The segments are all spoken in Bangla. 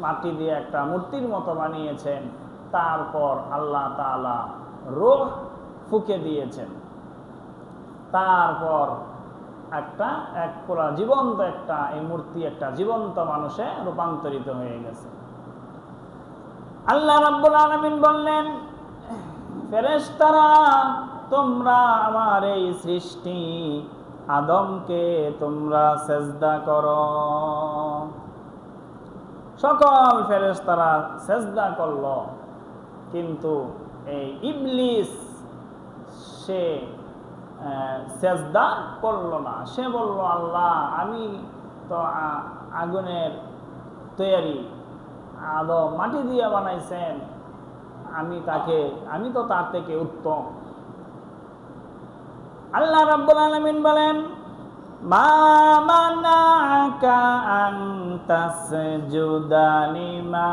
মাটি দিয়ে একটা মূর্তির মতো বানিয়েছেন। তারপর আল্লাহ তাআলা রোহ ফুকে দিয়েছেন। তারপর একটা, এক পুরা জীবন্ত একটা, এই মূর্তি একটা জীবন্ত মানুষে রূপান্তরিত হয়ে গেছে। আল্লাহ রাব্বুল আলামিন বললেন, ফেরেশতারা, তোমরা আমার এই সৃষ্টি আদমকে তোমরা সেজদা করো। সকল ফেরেশতারা সেজদা করল। কিন্তু এই ইবলিস, সে সেজদা করল না। সে বলল, আল্লাহ, আমি তো আগুনের তৈরি আদম মাটি দিয়ে বানাইছেন। আমি তাকে, আমি তো তার থেকে উত্তম। আল্লাহ রাব্বুল আলামিন বলেন মা মানাকা আন তাসজুদা লিমা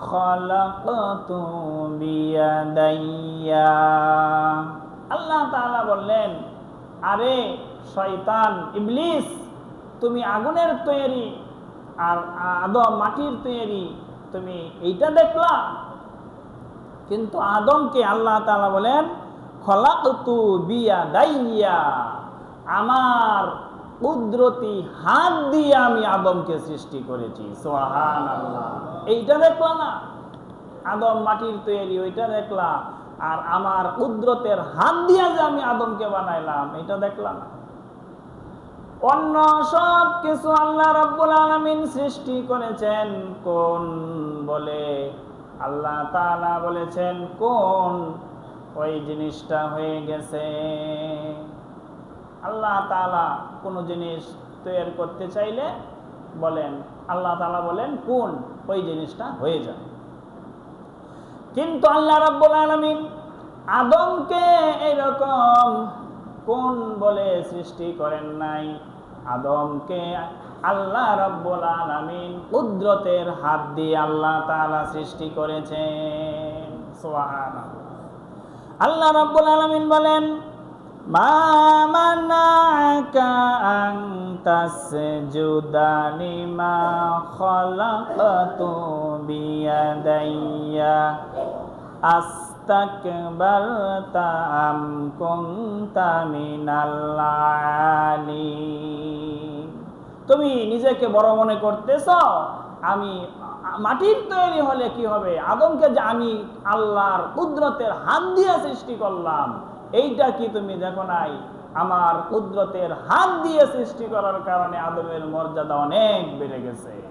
খালাকতু বিয়াদাইয়া। আল্লাহ তাআলা বললেন, আরে শয়তান, ইবলিস, তুমি আগুনের তৈরি আর আদম মাটির তৈরি, তুমি এইটা দেখলা? কিন্তু আদমকে আল্লাহ তাআলা বলেন, খলাকতু বিয়া দাইয়া আমার কুদরতি হাত দিয়ে আমি আদমকে সৃষ্টি করেছি। এইটা দেখলা না? আদম মাটির তৈরি, ওইটা দেখলা। আর আমার কুদরতের হাত দিয়ে যে আমি আদমকে বানাইলাম এটা দেখলাম অন্য সব কিছু আল্লাহ রাব্বুল আলামিন সৃষ্টি করেছেন, কোন বলে? আল্লাহ তাআলা বলেছেন, কোন? ওই জিনিসটা হয়ে গেছে। আল্লাহ তাআলা কোনো জিনিস তৈরি করতে চাইলে বলেন, আল্লাহ তাআলা বলেন, কোন? ওই জিনিসটা হয়ে যায় কিন্তু আল্লাহ রাব্বুল আলামিন আদমকে এরকম কোন বলে সৃষ্টি করেন নাই? আদমকে আল্লাহ রাব্বুল আলামিন কুদরতের হাত দিয়ে আল্লাহ তালা সৃষ্টি করেছেন। সুবহানাল্লাহ। আল্লাহ রাব্বুল আলামিন বলেন, মা লিমা খালাকতু বিয়াদাইয়া আস্তাকবারতা আম কুনতা মিনাল তুমি নিজেকে বড় মনে করতেছ? আমি মাটির তৈরি হলে কি হবে? আদমকে যে আমি আল্লাহর কুদরতের হাত দিয়ে সৃষ্টি করলাম, এইটা কি তুমি দেখো নাই? আমার কুদরতের হাত দিয়ে সৃষ্টি করার কারণে আদমের মর্যাদা অনেক বেড়ে গেছে।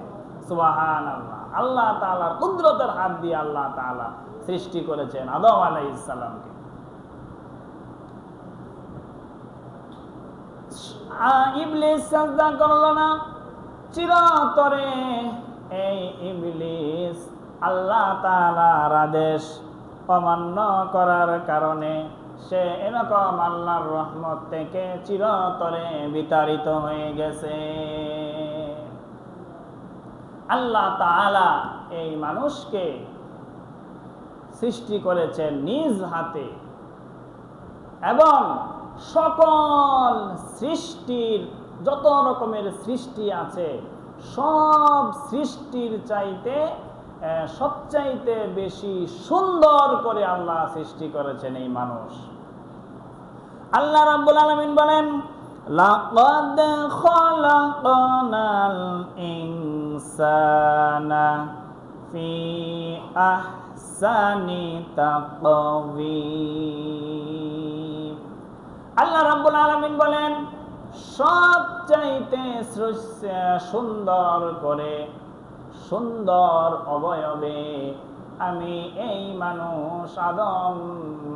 আল্লাহ তাআলার কুদরতের হাত দিয়ে আল্লাহ তাআলা সৃষ্টি করেছেন আদম আলাইহিস সালামকে। আ- ইবলিস আল্লাহ তাআলার আদেশ অমান্য করার কারণে সে এরকম আল্লাহর রহমত থেকে চিরতরে বিতাড়িত হয়ে গেছে। আল্লাহ তাআলা এই মানুষকে সৃষ্টি করেছেন নিজ হাতে এবং সকল সৃষ্টির যত রকমের সৃষ্টি আছে, সব সৃষ্টির চাইতে সবচাইতে বেশি সুন্দর করে আল্লাহ সৃষ্টি করেছেন এই মানুষ। আল্লাহ রাব্বুল আলামিন বলেন, লাকাদ খালাকনাল ইনসানা ফি আহসানি তাকওয়িম আল্লাহ রাব্বুল আলামিন বলেন, সবচাইতে সৃষ্ট- সুন্দর করে সুন্দর অবয়বে। আমি এই মানুষ, আদম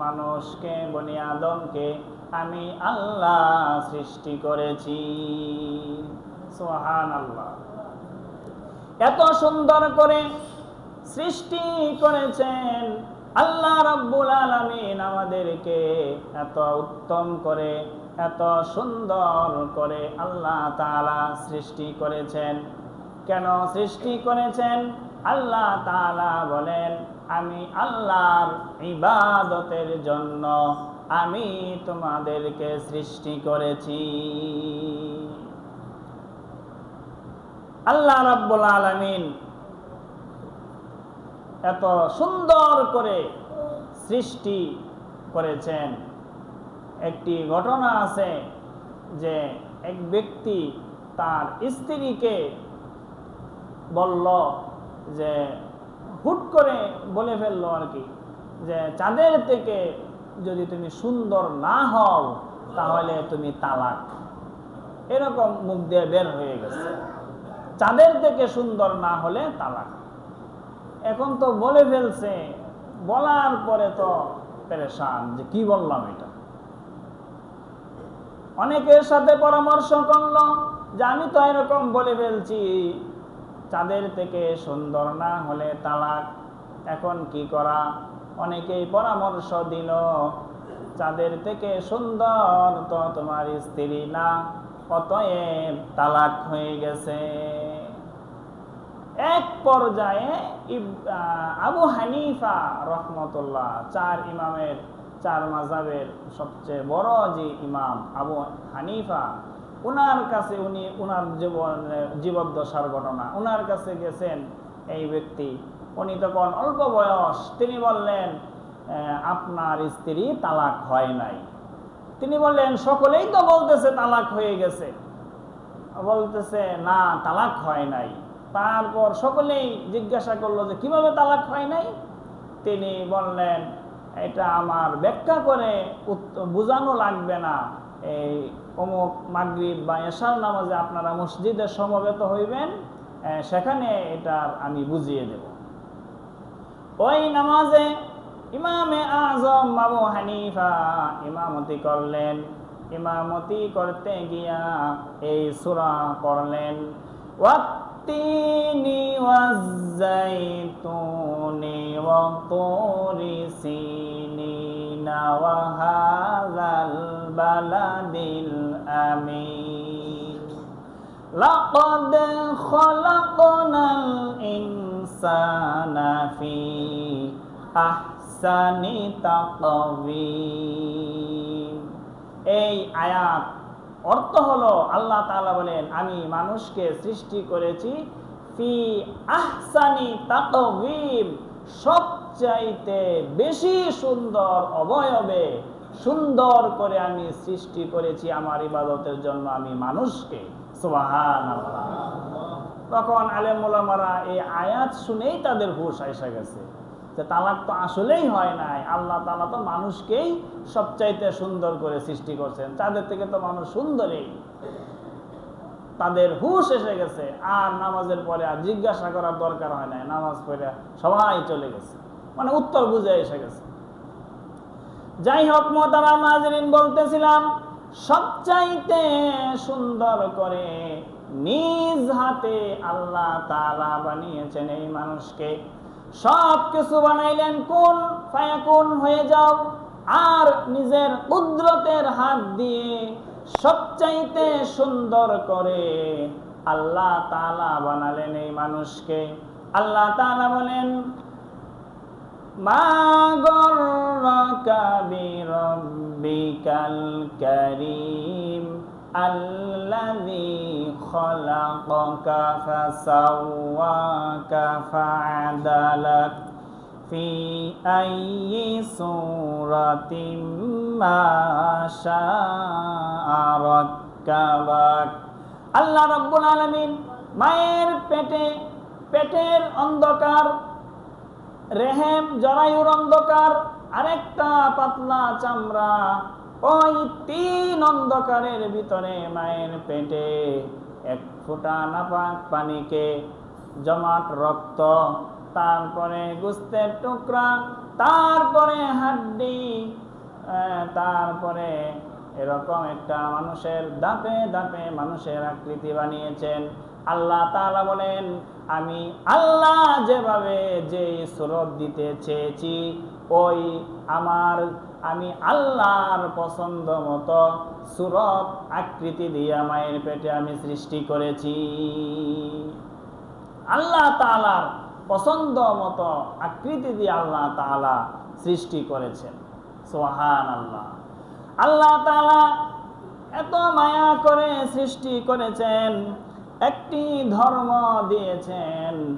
মানুষকে, বনি আদমকে আমি আল্লাহ সৃষ্টি করেছি। সোহান আল্লাহ এত সুন্দর করে সৃষ্টি করেছেন আল্লাহ রাব্বুল আলামিন আমাদেরকে। এত উত্তম করে, এত সুন্দর করে আল্লাহ তাআলা সৃষ্টি করেছেন। কেন সৃষ্টি করেছেন? আল্লাহ তালা বলেন, আমি আল্লাহর ইবাদতের জন্য আমি তোমাদেরকে সৃষ্টি করেছি। আল্লাহ রাব্বুল আলামিন এত সুন্দর করে সৃষ্টি করেছেন। একটি ঘটনা আছে যে এক ব্যক্তি তার স্ত্রীকে বলল যে হুট করে বলে ফেলল আর কি, যে চাঁদের থেকে যদি তুমি সুন্দর না হও, তাহলে তুমি তালাক। এরকম মুখ দিয়ে বের হয়ে গেছে। চাঁদের থেকে সুন্দর না হলে তালাক। এখন তো বলে ফেলছে, বলার পরে তো পেরেশান, যে কি বললাম এটা? অনেকের সাথে পরামর্শ করল, যে আমি তো এরকম বলে ফেলছি চাঁদের থেকে সুন্দর না হলে তালাক। এখন কি করা? অনেকেই পরামর্শ দিল, চাঁদের থেকে সুন্দর তো তোমার স্ত্রী না, অতএব তালাক হয়ে গেছে। এক পর্যায়ে আবু হানিফা রহমতুল্লাহ, চার ইমামের, চার মাজাবের সবচেয়ে বড় যে ইমাম আবু হানিফা উনার কাছে উনি উনার জীবন, জীবদ্দশার ঘটনা। উনার কাছে গেছেন এই ব্যক্তি। উনি তখন অল্প বয়স, তিনি বললেন আপনার স্ত্রী তালাক হয় নাই। তিনি বললেন, সকলেই তো বলতেছে তালাক হয়ে গেছে। বলতেছে, না, তালাক হয় নাই। তারপর সকলেই জিজ্ঞাসা করল যে, কীভাবে তালাক হয় নাই? তিনি বললেন, এটা আমার ব্যাখ্যা করে বোঝানো লাগবে না। এই অমুক মাগরিব বা এশার নামাজে আপনারা মসজিদে সমবেত হইবেন সেখানে এটা আমি বুঝিয়ে দেব। ওই নামাজে ইমামে আজম বাবু হানিফা ইমামতি করলেন। ইমামতি করতে গিয়া এই সূরা পড়লেন। ওয়াত্তিনি ওয়াজ্জাইতুনি সিনিনা ওয়া হাযাল বালাদিল আমিন لقد خلقنا الإنسان في أحسن تقويم এই আয়াত অর্থ হলো আল্লাহ তাআলা বলেন আমি মানুষকে সৃষ্টি করেছি ফি আহসানি তাকওয়িম সবচাইতে বেশি সুন্দর অবয়বে সুন্দর করে আমি সৃষ্টি করেছি আমার ইবাদতের জন্য আমি মানুষকে। তখন আলেমুলামারা এই আয়াত শুনেই তাদের হুশ আইসা গেছে যে তালাক তো আসলেই হয় নাই। আল্লাহ তালা তো মানুষকেই সবচাইতে সুন্দর করে সৃষ্টি করছেন। তাদের থেকে তো মানুষ সুন্দরই তাদের হুশ এসে গেছে। আর নামাজের পরে আর জিজ্ঞাসা করার দরকার হয় নাই। নামাজ পড়ে সবাই চলে গেছে। মানে উত্তর বুঝে এসে গেছে। যাই হোক মোতারা মাজরিন বলতেছিলাম, সবচাইতে সুন্দর করে নিজ হাতে আল্লাহ তাআলা বানিয়েছেন এই মানুষকে। সব কিছু বানাইলেন কোন ফায়াকুন হয়ে যাও। আর নিজের কুদরতের হাত দিয়ে সবচাইতে সুন্দর করে আল্লাহ তালা বানালেন এই মানুষকে। আল্লাহ তালা বলেন মা গর্রকা বিরব্বিকাল কারীম আল্লাযী খলাকাকা ফাসাওয়াকা ফাআদালাক ফি আইয়ি সূরাতিন মা শাআ রাক্কাবাক আল্লাহ রাব্বুল আলামিন মায়ের পেটে, পেটের অন্ধকার রেহেম জরায়ুর অন্ধকার আরেকটা পাতলা চামড়া। ওই তিন অন্ধকারের ভিতরে মায়ের পেটে এক ফোঁটা নাপাক পানিকে জমাট রক্ত, তারপরে গুস্তের টুকরা, তারপরে হাড্ডি তারপরে এরকম একটা মানুষের দাপে দাপে মানুষের আকৃতি বানিয়েছেন। আল্লাহ তাআলা বলেন আমি আল্লাহ যেভাবে যে সুরত দিতে চেয়েছি, ওই আমার, আমি আল্লাহর পছন্দ মতো সুরত আকৃতি দিয়ে মায়ের পেটে আমি সৃষ্টি করেছি। আল্লাহ তাআলার পছন্দ মতো আকৃতি দিয়ে আল্লাহ তাআলা সৃষ্টি করেছেন। সোহান আল্লাহ আল্লাহ তাআলা এত মায়া করে সৃষ্টি করেছেন একটি ধর্ম দিয়েছেন।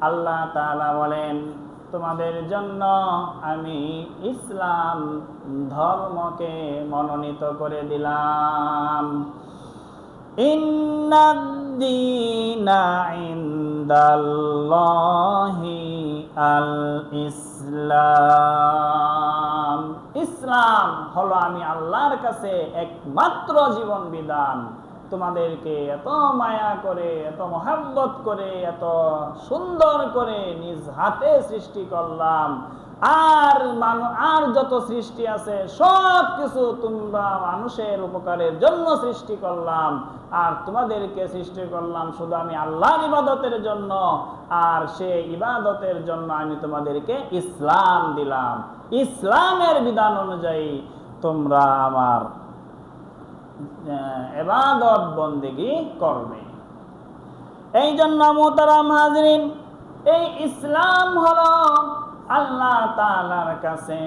আল্লাহ তাআলা বলেন, তোমাদের জন্য আমি ইসলাম ধর্মকে মনোনীত করে দিলাম। আল ইসলাম ইসলাম হলো আমি আল্লাহর কাছে একমাত্র জীবন বিধান। তোমাদেরকে এত মায়া করে, এত মহাব্বত করে, এত সুন্দর করে নিজ হাতে সৃষ্টি করলাম। আর আর যত সৃষ্টি আছে সব কিছু তোমরা মানুষের উপকারের জন্য সৃষ্টি করলাম। আর তোমাদেরকে সৃষ্টি করলাম শুধু আমি আল্লাহর ইবাদতের জন্য, আর সে ইবাদতের জন্য আমি তোমাদেরকে ইসলাম দিলাম। ইসলামের বিধান অনুযায়ী তোমরা আমার এবাদত বন্দেগি করবে। এই জন্য মোতারাম হাজরিন, এই ইসলাম হলো আল্লাহ তালার কাছে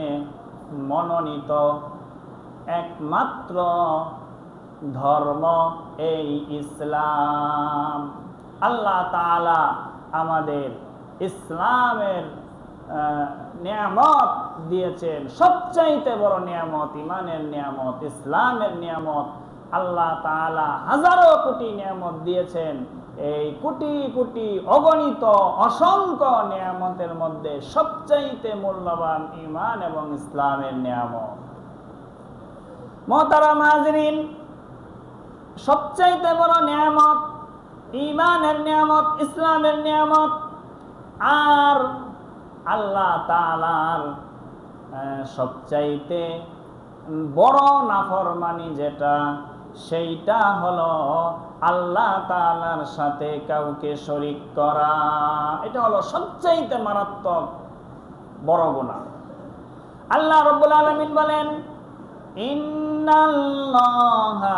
মনোনীত একমাত্র ধর্ম এই ইসলাম। আল্লাহ তালা আমাদের ইসলামের নিয়ামত দিয়েছেন। সবচাইতে বড় নিয়ামত, ইমানের নিয়ামত, ইসলামের নিয়ামত আল্লাহ হাজারো কোটি নিয়ামত দিয়েছেন। এই কোটি কোটি অগণিত অসংখ্য নিয়ামতের মধ্যে সবচাইতে মূল্যবান ইমান এবং ইসলামের নিয়ামত। মহতারাম হাজরিন, সবচাইতে বড় নিয়ামত ইমানের নিয়ামত, ইসলামের নিয়ামত আর আল্লাহ তালার সবচাইতে বড় নাফরমানি যেটা সেইটা হলো আল্লাহ তালার সাথে কাউকে শরিক করা। এটা হলো সবচাইতে মারাত্মক বড় গুণা আল্লাহ রব্বুল আলমিন বলেন, ইন্নাল্লাহা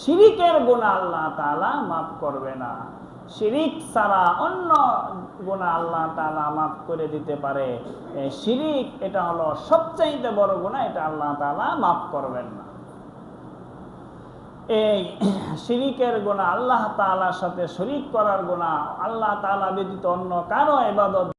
শিরিকের গোনা আল্লাহ তালা মাফ করবে না। শিরিক ছাড়া অন্য গোনা আল্লাহ তালা মাফ করে দিতে পারে। শিরিক এটা হলো সবচাইতে বড় গোনা এটা আল্লাহ তালা মাফ করবেন না। এই শিরিকের গোনা আল্লাহ তালার সাথে শরিক করার গোনা আল্লাহ তালা ব্যতীত অন্য কারও এবাদত